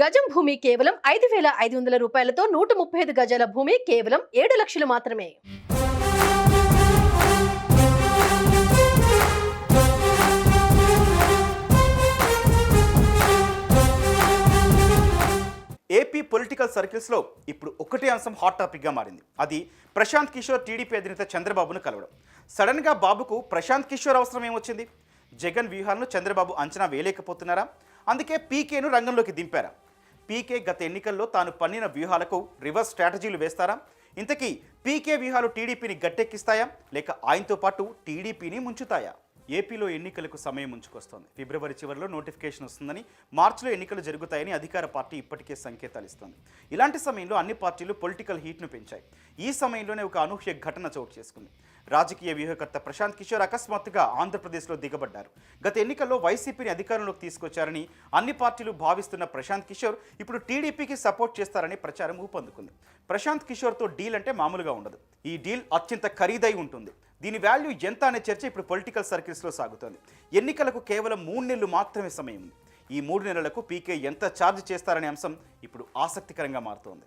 గజం భూమి కేవలం ఐదు వేల ఐదు వందల రూపాయలతో నూట ముప్పై ఐదు గజాల భూమి కేవలం ఏడు లక్షలు మాత్రమే. ఏపీ పొలిటికల్ సర్కిల్స్లో ఇప్పుడు ఒకటే అంశం హాట్ టాపిక్గా మారింది. అది ప్రశాంత్ కిషోర్ టీడీపీ అధినేత చంద్రబాబును కలవడం. సడన్గా బాబుకు ప్రశాంత్ కిషోర్ అవసరం ఏమొచ్చింది జగన్ వ్యూహాలను చంద్రబాబు అంచనా వేయలేకపోతున్నారా? అందుకే పీకేను రంగంలోకి దింపారా? పీకే గత ఎన్నికల్లో తాను పన్నిన వ్యూహాలకు రివర్స్ స్ట్రాటజీలు వేస్తారా? ఇంతకీ పీకే వ్యూహాలు టీడీపీని గట్టెక్కిస్తాయా? లేక ఆయనతో పాటు టీడీపీని ముంచుతాయా? ఏపీలో ఎన్నికలకు సమయం ఉంచుకొస్తోంది ఫిబ్రవరి చివరిలో నోటిఫికేషన్ వస్తుందని మార్చిలో ఎన్నికలు జరుగుతాయని అధికార పార్టీ ఇప్పటికే సంకేతాలు ఇస్తోంది. ఇలాంటి సమయంలో అన్ని పార్టీలు పొలిటికల్ హీట్ను పెంచాయి. ఈ సమయంలోనే ఒక అనూహ్య ఘటన చోటు చేసుకుంది. రాజకీయ వ్యూహకర్త ప్రశాంత్ కిషోర్ అకస్మాత్తుగా ఆంధ్రప్రదేశ్లో దిగబడ్డారు. గత ఎన్నికల్లో వైసీపీని అధికారంలోకి తీసుకొచ్చారని అన్ని పార్టీలు భావిస్తున్న ప్రశాంత్ కిషోర్ ఇప్పుడు టీడీపీకి సపోర్ట్ చేస్తారని ప్రచారం ఊపందుకుంది. ప్రశాంత్ కిషోర్తో డీల్ అంటే మామూలుగా ఉండదు. ఈ డీల్ అత్యంత ఖరీదై ఉంటుంది. దీని వాల్యూ ఎంత అనే చర్చ ఇప్పుడు పొలిటికల్ సర్కిల్స్లో సాగుతోంది. ఎన్నికలకు కేవలం మూడు నెలలు మాత్రమే సమయం ఉంది. ఈ మూడు నెలలకు పీకే ఎంత ఛార్జ్ చేస్తారనే అంశం ఇప్పుడు ఆసక్తికరంగా మారుతోంది.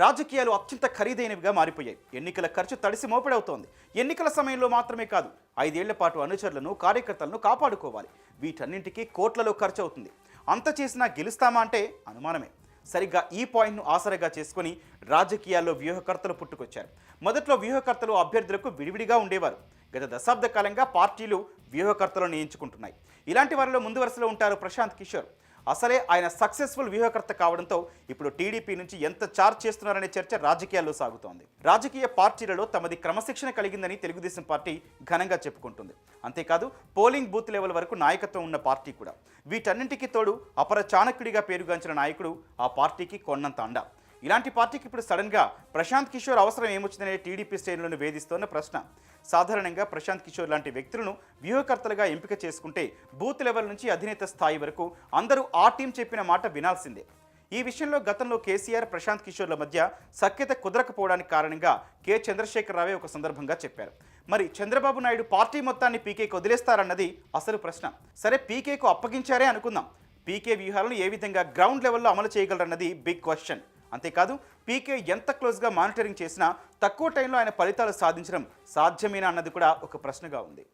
రాజకీయాలు అత్యంత ఖరీదైనవిగా మారిపోయాయి. ఎన్నికల ఖర్చు తడిసి మోపిడవుతోంది. ఎన్నికల సమయంలో మాత్రమే కాదు ఐదేళ్ళ పాటు అనుచరులను కార్యకర్తలను కాపాడుకోవాలి. వీటన్నింటికీ కోట్లలో ఖర్చు అవుతుంది అంత చేసినా గెలుస్తామా అంటే అనుమానమే. సరిగ్గా ఈ పాయింట్ను ఆసరగా చేసుకొని రాజకీయాల్లో వ్యూహకర్తలు పుట్టుకొచ్చారు. మొదట్లో వ్యూహకర్తలు అభ్యర్థులకు విడివిడిగా ఉండేవారు. గత దశాబ్ద కాలంగా పార్టీలు వ్యూహకర్తలను నియించుకుంటున్నాయి ఇలాంటి వారిలో ముందు వరుసలో ఉంటారు ప్రశాంత్ కిషోర్. అసలే ఆయన సక్సెస్ఫుల్ వ్యూహకర్త కావడంతో ఇప్పుడు టీడీపీ నుంచి ఎంత చార్జ్ చేస్తున్నారనే చర్చ రాజకీయాల్లో సాగుతోంది. రాజకీయ పార్టీలలో తమది క్రమశిక్షణ కలిగిందని తెలుగుదేశం పార్టీ ఘనంగా చెప్పుకుంటుంది. అంతేకాదు పోలింగ్ బూత్ లెవెల్ వరకు నాయకత్వం ఉన్న పార్టీ కూడా. వీటన్నింటికి తోడు అపర చాణక్యుడిగా పేరుగాంచిన నాయకుడు ఆ పార్టీకి కొన్నంత అండ. ఇలాంటి పార్టీకి ఇప్పుడు సడన్గా ప్రశాంత్ కిషోర్ అవసరం ఏమొచ్చిందనే టీడీపీ శ్రేణులను వేధిస్తోన్న ప్రశ్న. సాధారణంగా ప్రశాంత్ కిషోర్ లాంటి వ్యక్తులను వ్యూహకర్తలుగా ఎంపిక చేసుకుంటే బూత్ లెవెల్ నుంచి అధినేత స్థాయి వరకు అందరూ ఆ టీం చెప్పిన మాట వినాల్సిందే. ఈ విషయంలో గతంలో కేసీఆర్ ప్రశాంత్ కిషోర్ల మధ్య సఖ్యత కుదరకపోవడానికి కారణంగా కె. చంద్రశేఖరరావే ఒక సందర్భంగా చెప్పారు. మరి చంద్రబాబు నాయుడు పార్టీ మొత్తాన్ని పీకేకి వదిలేస్తారన్నది అసలు ప్రశ్న. సరే పీకేకు అప్పగించారే అనుకుందాం. పీకే వ్యూహాలను ఏ విధంగా గ్రౌండ్ లెవెల్లో అమలు చేయగలరన్నది బిగ్ క్వశ్చన్. అంతేకాదు పీకే ఎంత క్లోజ్గా మానిటరింగ్ చేసినా తక్కువ టైంలో ఆయన ఫలితాలు సాధించడం సాధ్యమేనా అన్నది కూడా ఒక ప్రశ్నగా ఉంది.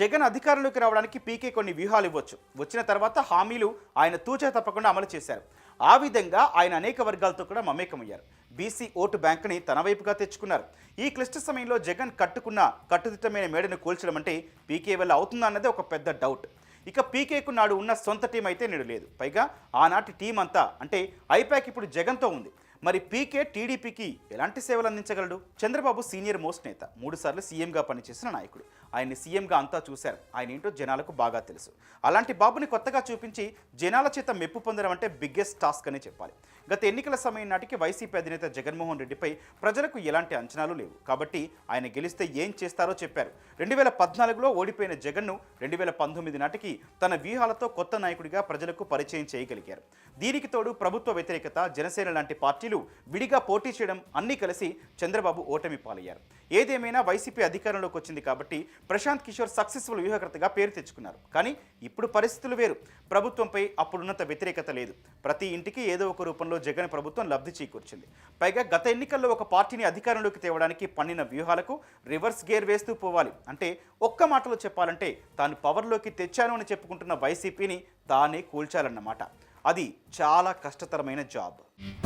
జగన్ అధికారంలోకి రావడానికి పీకే కొన్ని వ్యూహాలు ఇవ్వచ్చు. వచ్చిన తర్వాత హామీలు ఆయన తూచా తప్పకుండా అమలు చేశారు. ఆ విధంగా ఆయన అనేక వర్గాలతో కూడా మమేకమయ్యారు. బీసీ ఓటు బ్యాంకుని తన వైపుగా తెచ్చుకున్నారు. ఈ క్లిష్ట సమయంలో జగన్ కట్టుకున్న కట్టుదిట్టమైన మేడను కూల్చడం అంటే పీకే వల్ల అవుతుందా అన్నది ఒక పెద్ద డౌట్. ఇక పీకేకు నాడు ఉన్న సొంత టీం అయితే నేడు లేదు. పైగా ఆనాటి టీం అంతా అంటే ఐపాక్ ఇప్పుడు జగన్తో ఉంది. మరి పీకే టీడీపీకి ఎలాంటి సేవలు అందించగలడు? చంద్రబాబు సీనియర్ మోస్ట్ నేత మూడుసార్లు సీఎంగా పనిచేసిన నాయకుడు. ఆయన్ని సీఎంగా అంతా చూశారు. ఆయన ఏంటో జనాలకు బాగా తెలుసు. అలాంటి బాబుని కొత్తగా చూపించి జనాల చేత మెప్పు పొందడం అంటే బిగ్గెస్ట్ టాస్క్ అని చెప్పాలి. గత ఎన్నికల సమయం నాటికి వైసీపీ అధినేత జగన్మోహన్ రెడ్డిపై ప్రజలకు ఎలాంటి అంచనాలు లేవు. కాబట్టి ఆయన గెలిస్తే ఏం చేస్తారో చెప్పారు. రెండు వేల పద్నాలుగులో ఓడిపోయిన జగన్ను రెండు వేల పంతొమ్మిది నాటికి తన వ్యూహాలతో కొత్త నాయకుడిగా ప్రజలకు పరిచయం చేయగలిగారు. దీనికి తోడు ప్రభుత్వ వ్యతిరేకత జనసేన లాంటి పార్టీలు విడిగా పోటీ చేయడం అన్నీ కలిసి చంద్రబాబు ఓటమి పాలయ్యారు. ఏదేమైనా వైసీపీ అధికారంలోకి వచ్చింది కాబట్టి ప్రశాంత్ కిషోర్ సక్సెస్ఫుల్ వ్యూహకర్తగా పేరు తెచ్చుకున్నారు. కానీ ఇప్పుడు పరిస్థితులు వేరు. ప్రభుత్వంపై అప్పుడున్నంత వ్యతిరేకత లేదు. ప్రతి ఇంటికి ఏదో ఒక రూపంలో జగన్ ప్రభుత్వం లబ్ధి చేకూర్చింది. పైగా గత ఎన్నికల్లో ఒక పార్టీని అధికారంలోకి తేవడానికి పన్నిన వ్యూహాలకు రివర్స్ గేర్ వేస్తూ పోవాలి. అంటే ఒక్క మాటలో చెప్పాలంటే తాను పవర్లోకి తెచ్చాను అని చెప్పుకుంటున్న వైసీపీని తానే కూల్చాలన్నమాట. అది చాలా కష్టతరమైన జాబ్.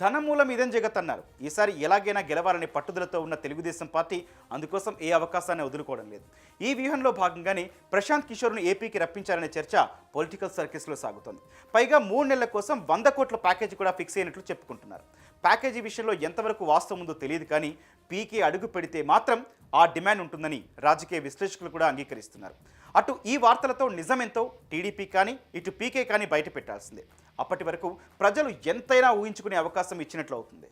ధనమూలం ఇదని జగత్ అన్నారు ఈసారి ఎలాగైనా గెలవాలనే పట్టుదలతో ఉన్న తెలుగుదేశం పార్టీ అందుకోసం ఏ అవకాశాన్ని వదులుకోవడం లేదు. ఈ వ్యూహంలో భాగంగానే ప్రశాంత్ కిషోర్ను ఏపీకి రప్పించాలనే చర్చ పొలిటికల్ సర్కిల్స్లో సాగుతోంది. పైగా మూడు నెలల కోసం వంద కోట్ల ప్యాకేజీ కూడా ఫిక్స్ అయినట్లు చెప్పుకుంటున్నారు. ప్యాకేజీ విషయంలో ఎంతవరకు వాస్తవం ఉందో తెలియదు కానీ పీకే అడుగు పెడితే మాత్రం ఆ డిమాండ్ ఉంటుందని రాజకీయ విశ్లేషకులు కూడా అంగీకరిస్తున్నారు. అటు ఈ వార్తలతో నిజమెంతో టీడీపీ కానీ ఇటు పీకే కానీ బయట పెట్టాల్సిందే. అప్పటి వరకు ప్రజలు ఎంతైనా ఊహించుకునే అవకాశం ఇచ్చినట్లు అవుతుంది.